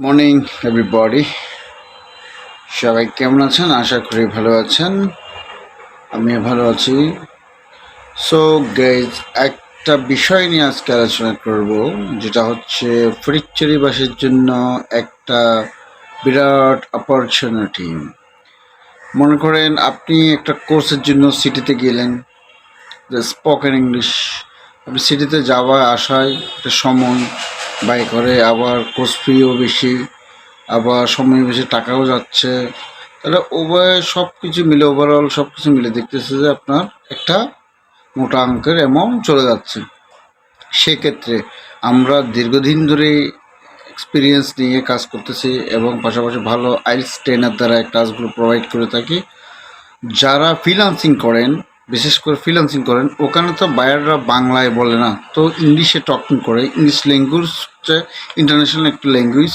Morning everybody সবাই কেমন আছেন? আশা করি ভালো আছেন। আমি ভালো আছি। সো গেজ একটা বিষয় নিয়ে আজকে আলোচনা করব, যেটা হচ্ছে ফরিকচুরিবাসীর জন্য একটা বিরাট অপরচুনিটি মনে করেন, আপনি একটা কোর্সের জন্য সিটিতে গেলেন স্পোকেন ইংলিশ সিটিতে যাওয়া আসায় একটা সময় ব্যয় করে, আবার কোর্স ফিও বেশি, আবার সময় বেশি টাকাও যাচ্ছে। তাহলে উভয় সব কিছু মিলে ওভারঅল সব কিছু মিলে দেখতেছে যে আপনার একটা মোটা অঙ্কের অ্যামাউন্ট চলে যাচ্ছে। সেক্ষেত্রে আমরা দীর্ঘদিন ধরে এক্সপিরিয়েন্স নিয়ে কাজ করতেছি এবং পাশাপাশি ভালো আইলস ট্রেনার দ্বারা ক্লাসগুলো প্রোভাইড করে থাকি। যারা ফ্রিলান্সিং করেন বিশেষ করে ফ্রিলান্সিং করেন, ওখানে তো বায়াররা বাংলায় বলে না, তো ইংলিশে টকিং করে, ইংলিশ ল্যাঙ্গুয়েজ হচ্ছে ইন্টারন্যাশনাল একটা ল্যাঙ্গুয়েজ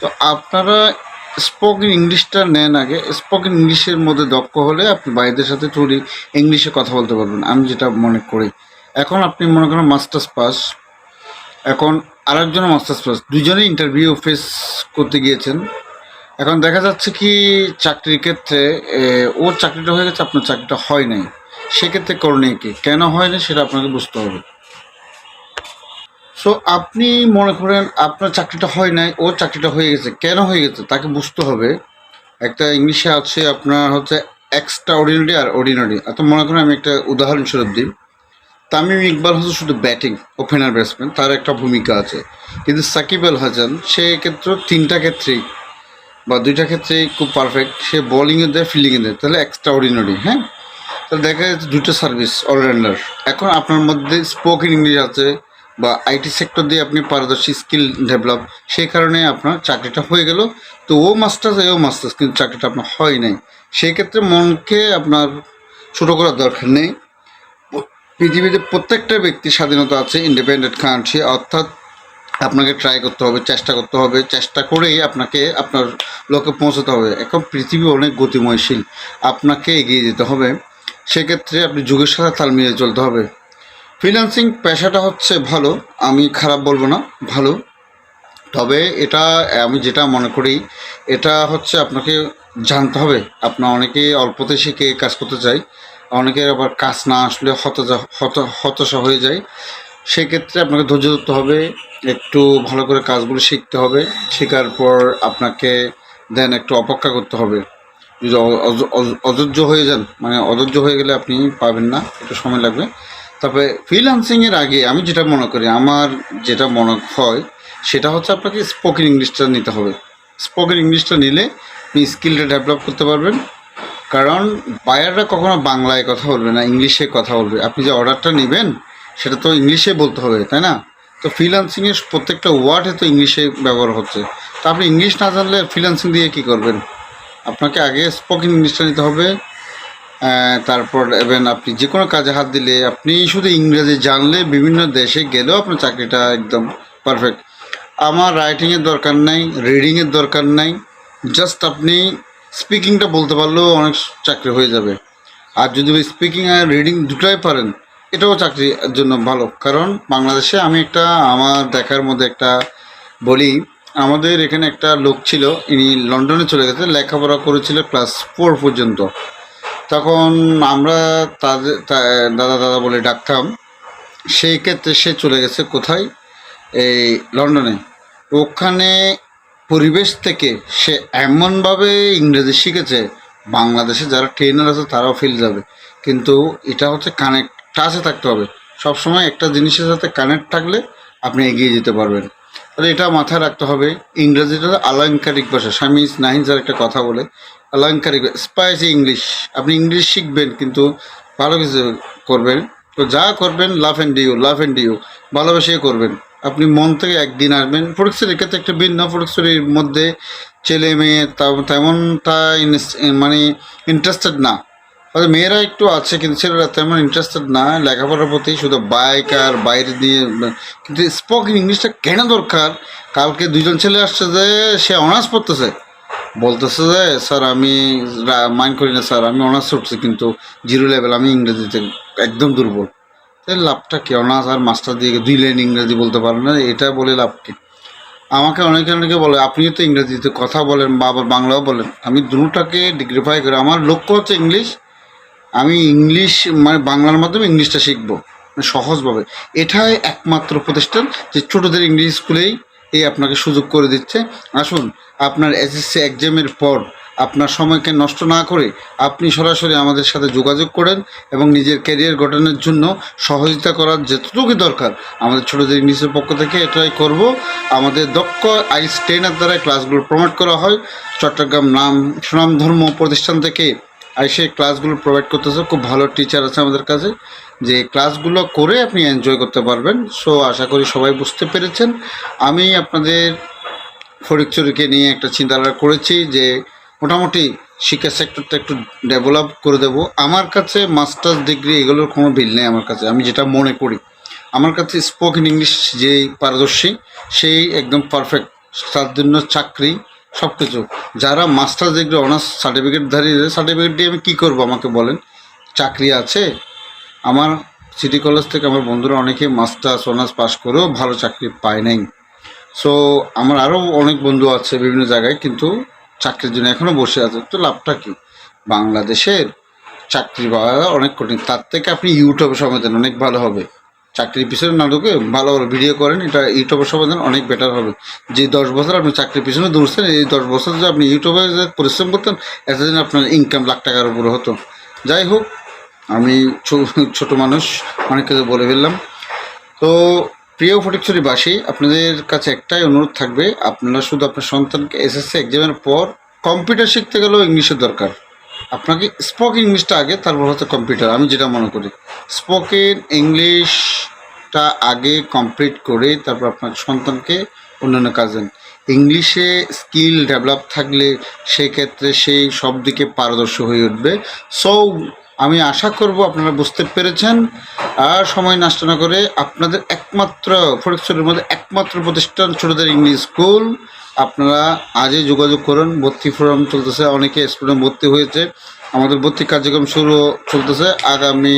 তো আপনারা স্পোকেন ইংলিশটা নেন আগে স্পোকেন ইংলিশের মধ্যে দক্ষ হলে আপনি বাইরের সাথে থ্রুলি ইংলিশে কথা বলতে পারবেন, আমি যেটা মনে করি। এখন আপনি মনে করেন মাস্টার্স পাস এখন আরেকজনও মাস্টার্স পাস দুজনেই ইন্টারভিউ ফেস করতে গিয়েছেন। এখন দেখা যাচ্ছে কি চাকরির ক্ষেত্রে ওর চাকরিটা হয়ে গেছে, আপনার চাকরিটা হয় নাই। সেক্ষেত্রে করণীয় কি? কেন হয় না সেটা আপনাকে বুঝতে হবে। সো আপনি মনে করেন আপনার চাকরিটা হয় নাই ওর চাকরিটা হয়ে গেছে। কেন হয়ে গেছে? তাকে বুঝতে হবে। একটা ইংলিশে আছে আপনার হচ্ছে এক্সট্রা অর্ডিনারি আর অর্ডিনারি এত মনে করেন আমি একটা উদাহরণস্বরূপ দিই। তামিম ইকবাল হচ্ছে শুধু ব্যাটিং ওপেনার ব্যাটসম্যান তার একটা ভূমিকা আছে। কিন্তু সাকিব আল হাসান, সে ক্ষেত্রে তিনটা ক্ষেত্রেই বা দুইটা ক্ষেত্রেই খুব পারফেক্ট সে বোলিংয়ে দেয় ফিল্ডিংয়ে দেয়। তাহলে এক্সট্রা অর্ডিনারি হ্যাঁ? তাহলে দেখা যাচ্ছে দুটো সার্ভিস অলরাউন্ডার এখন আপনার মধ্যে স্পোকেন ইংলিশ আছে বা আইটি সেক্টর দিয়ে আপনি পারদর্শী স্কিল ডেভেলপ সেই কারণে আপনার চাকরিটা হয়ে গেল। তো ও মাস্টার্স এও মাস্টার্স কিন্তু চাকরিটা আপনার হয় নাই। সেই ক্ষেত্রে মনকে আপনার ছোটো করার দরকার নেই। পৃথিবীতে প্রত্যেকটা ব্যক্তির স্বাধীনতা আছে ইন্ডিপেন্ডেন্ট কান্ট্রি অর্থাৎ আপনাকে ট্রাই করতে হবে, চেষ্টা করতে হবে, চেষ্টা করেই আপনাকে আপনার লক্ষ্যে পৌঁছাতে হবে। এখন পৃথিবী অনেক গতিময়শীল, আপনাকে এগিয়ে যেতে হবে। সেক্ষেত্রে আপনি যুগের সাথে তাল মিলিয়ে চলতে হবে। ফ্রিল্যান্সিং পেশাটা হচ্ছে ভালো, আমি খারাপ বলব না, ভালো। তবে এটা আমি যেটা মনে করি, এটা হচ্ছে আপনাকে জানতে হবে। আপনার অনেকে অল্পতে শিখে কাজ করতে চায়, অনেকের আবার কাজ না আসলে হতাশা, হত, হতাশা হয়ে যায়। সেক্ষেত্রে আপনাকে ধৈর্য ধরতে হবে, একটু ভালো করে কাজগুলো শিখতে হবে। শেখার পর আপনাকে দেন একটু অপেক্ষা করতে হবে। যদি অ- অজ- অজ- অধৈর্য হয়ে যান মানে অধৈর্য হয়ে গেলে আপনি পাবেন না, একটু সময় লাগবে। তারপরে ফ্রিল্যান্সিংয়ের আগে আমি যেটা মনে করি, আমার যেটা মনে হয়, সেটা হচ্ছে আপনাকে স্পোকেন ইংলিশটা নিতে হবে। স্পোকেন ইংলিশটা নিলে আপনি স্কিলটা ডেভেলপ করতে পারবেন। কারণ বায়াররা কখনো বাংলায় কথা বলবে না ইংলিশে কথা বলবে। আপনি যে অর্ডারটা নেবেন, সেটা তো ইংলিশে বলতে হবে, তাই না? তো ফ্রিল্যান্সিংয়ের প্রত্যেকটা ওয়ার্ডে তো ইংলিশে ব্যবহার হচ্ছে। তো আপনি ইংলিশ না জানলে ফ্রিল্যান্সিং দিয়ে কী করবেন? আপনাকে আগে স্পোকেন ইংলিশটা নিতে হবে তারপর এবেন আপনি যে কোনো কাজে হাত দিলে, আপনি শুধু ইংরেজি জানলে বিভিন্ন দেশে গেলেও আপনার চাকরিটা একদম পারফেক্ট আমার রাইটিংয়ের দরকার নাই রিডিংয়ের দরকার নাই জাস্ট আপনি স্পিকিংটা বলতে পারলেও অনেক চাকরি হয়ে যাবে। আর যদি স্পিকিং আর রিডিং দুটোই পারেন, এটাও চাকরির জন্য ভালো। কারণ বাংলাদেশে আমি একটা, আমার দেখার মধ্যে একটা বলি আমাদের এখানে একটা লোক ছিল, ইনি লন্ডনে চলে গেছে, লেখাপড়া করেছিল ক্লাস ফোর পর্যন্ত। তখন আমরা তাদের দাদা দাদা বলে ডাকতাম, সেই ক্ষেত্রে সে চলে গেছে কোথায়? এই লন্ডনে। ওখানে পরিবেশ থেকে সে এমনভাবে ইংরেজি শিখেছে, বাংলাদেশে যারা ট্রেনার আছে তারাও ফেল যাবে। কিন্তু এটা হচ্ছে কানেক্ট টাচে থাকতে হবে। সবসময় একটা জিনিসের সাথে কানেক্ট থাকলে আপনি এগিয়ে যেতে পারবেন। তাহলে এটা মাথায় রাখতে হবে, ইংরেজিটা আলংকারিক ভাষা। স্বামী নাহিন স্যার একটা কথা বলে, আলংকারিক স্পাইসি ইংলিশ আপনি ইংলিশ শিখবেন কিন্তু ভালো কিছু করবেন। তো যা করবেন love and do love and do ভালোবেসে করবেন। আপনি মন থেকে একদিন আসবেন। ফরিকসের ক্ষেত্রে একটা ভিন্ন ফরিকসের মধ্যে ছেলে মেয়ে তা- তেমনটা মানে ইন্টারেস্টেড না। হয়তো মেয়েরা একটু আছে, কিন্তু ছেলেরা তেমন ইন্টারেস্টেড না। লেখাপড়ার প্রতি শুধু বাইক আর বাইরে দিয়ে, কিন্তু স্পোকেন ইংলিশটা কেন দরকার? কালকে দুজন ছেলে আসছে যে, সে অনার্স পড়তেছে। বলতেছে যে, স্যার, আমি মাইন্ড করি না, স্যার, আমি অনার্স উঠছি, কিন্তু জিরো লেভেল আমি ইংরেজিতে একদম দুর্বল। তাহলে লাভটা কি? অনার্স আর মাস্টার দিয়ে দুই লাইন ইংরেজি বলতে পারে না? এটা বলে লাভ কি? আমাকে অনেকে অনেকে বলে আপনি তো ইংরেজিতে কথা বলেন, বা আবার বাংলাও বলেন। আমি দুটাকে ডিগ্রিফাই করে। আমার লক্ষ্য হচ্ছে ইংলিশ আমি ইংলিশ মানে বাংলার মাধ্যমে ইংলিশটা শিখব মানে সহজভাবে। এটাই একমাত্র প্রতিষ্ঠান যে ছোটোদের ইংলিশ স্কুলেই এই আপনাকে সুযোগ করে দিচ্ছে। আসুন, আপনার এসএসসি এক্সামের পর আপনার সময়কে নষ্ট না করে আপনি সরাসরি আমাদের সাথে যোগাযোগ করেন এবং নিজের ক্যারিয়ার গঠনের জন্য সহযোগিতা করার যেটুকু দরকার, আমাদের ছোটোদের ইংলিশের পক্ষ থেকে এটাই করব। আমাদের দক্ষ আইস ট্রেনার দ্বারা ক্লাসগুলো প্রমোট করা হয়। চট্টগ্রাম নাম সুনামধর্ম প্রতিষ্ঠান থেকে এসে ক্লাসগুলো প্রোভাইড করতেছে, খুব ভালো টিচার আছে আমাদের কাছে, যে ক্লাসগুলো করে আপনি এনজয় করতে পারবেন। সো আশা করি সবাই বুঝতে পেরেছেন। আমি আপনাদের ফরিকচুরিকে নিয়ে একটা চিন্তাধারা করেছি যে মোটামুটি শিক্ষা সেক্টরটা একটু ডেভেলপ করে দেব। আমার কাছে মাস্টার্স ডিগ্রি এগুলোর কোনো বিল নেই আমার কাছে, আমি যেটা মনে করি। আমার কাছে স্পোকেন ইংলিশ যেই পারদর্শী, সেই একদম পারফেক্ট তার জন্য চাকরি সব কিছু যারা মাস্টার্স ডিগ্রি অনার্স সার্টিফিকেট ধারী সার্টিফিকেট দিয়ে আমি কী করব আমাকে বলেন? চাকরি আছে। আমার সিটি কলেজ থেকে আমার বন্ধুরা অনেকে মাস্টার্স অনার্স পাস করেও ভালো চাকরি পায় নাই। সো আমার আরও অনেক বন্ধু আছে বিভিন্ন জায়গায়, কিন্তু চাকরির জন্য এখনও বসে আছে। তো লাভটা কী? বাংলাদেশের চাকরি পাওয়া অনেক কঠিন। তার থেকে আপনি ইউটিউবে সময় দেন, অনেক ভালো হবে। চাকরির পিছনে না ঢুকে ভালো ভালো ভিডিও করেন, এটা ইউটিউবের সময় দেন অনেক বেটার হবে। যে দশ বছর আপনি চাকরির পিছনে দৌড়ছেন, এই দশ বছর যদি আপনি ইউটিউবে যে পরিশ্রম করতেন এতদিন আপনার ইনকাম লাখ টাকার উপরে হতো। যাই হোক, আমি ছোট মানুষ, অনেক কিছু বলে ফেললাম। তো প্রিয় ফটিকছড়িবাসী আপনাদের কাছে একটাই অনুরোধ থাকবে, আপনারা শুধু আপনার সন্তানকে এসএসসি এক্সামের পর কম্পিউটার শিখতে গেলেও ইংলিশের দরকার। আপনাকে স্পোকেন ইংলিশটা আগে, তারপর হচ্ছে কম্পিউটার আমি যেটা মনে করি স্পোকেন ইংলিশটা আগে কমপ্লিট করে তারপর আপনার সন্তানকে অন্যান্য কাজ দেন। ইংলিশে স্কিল ডেভেলপ থাকলে সেক্ষেত্রে সেই সব দিকে পারদর্শী হয়ে উঠবে। সো আমি আশা করব আপনারা বুঝতে পেরেছেন। আর সময় নষ্ট না করে আপনাদের একমাত্র, ফরিদপুরের মধ্যে একমাত্র প্রতিষ্ঠান ছোটদের ইংলিশ স্কুল আপনারা আজই যোগাযোগ করুন, ভর্তি ফর্ম চলতেছে, অনেকে স্টুডেন্ট ভর্তি হয়েছে। আমাদের ভর্তি কার্যক্রম শুরু চলতেছে, আগামী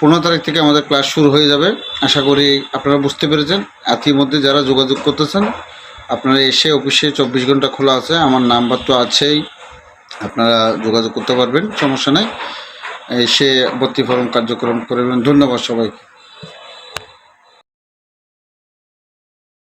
পনেরো তারিখ থেকে আমাদের ক্লাস শুরু হয়ে যাবে। আশা করি আপনারা বুঝতে পেরেছেন। ইতিমধ্যে যারা যোগাযোগ করতেছেন, আপনারা এসে অফিসে চব্বিশ ঘণ্টা খোলা আছে, আমার নাম্বার তো আছেই, আপনারা যোগাযোগ করতে পারবেন, সমস্যা নেই। এসে ভর্তি ফর্ম কার্যক্রম করবেন ধন্যবাদ সবাইকে।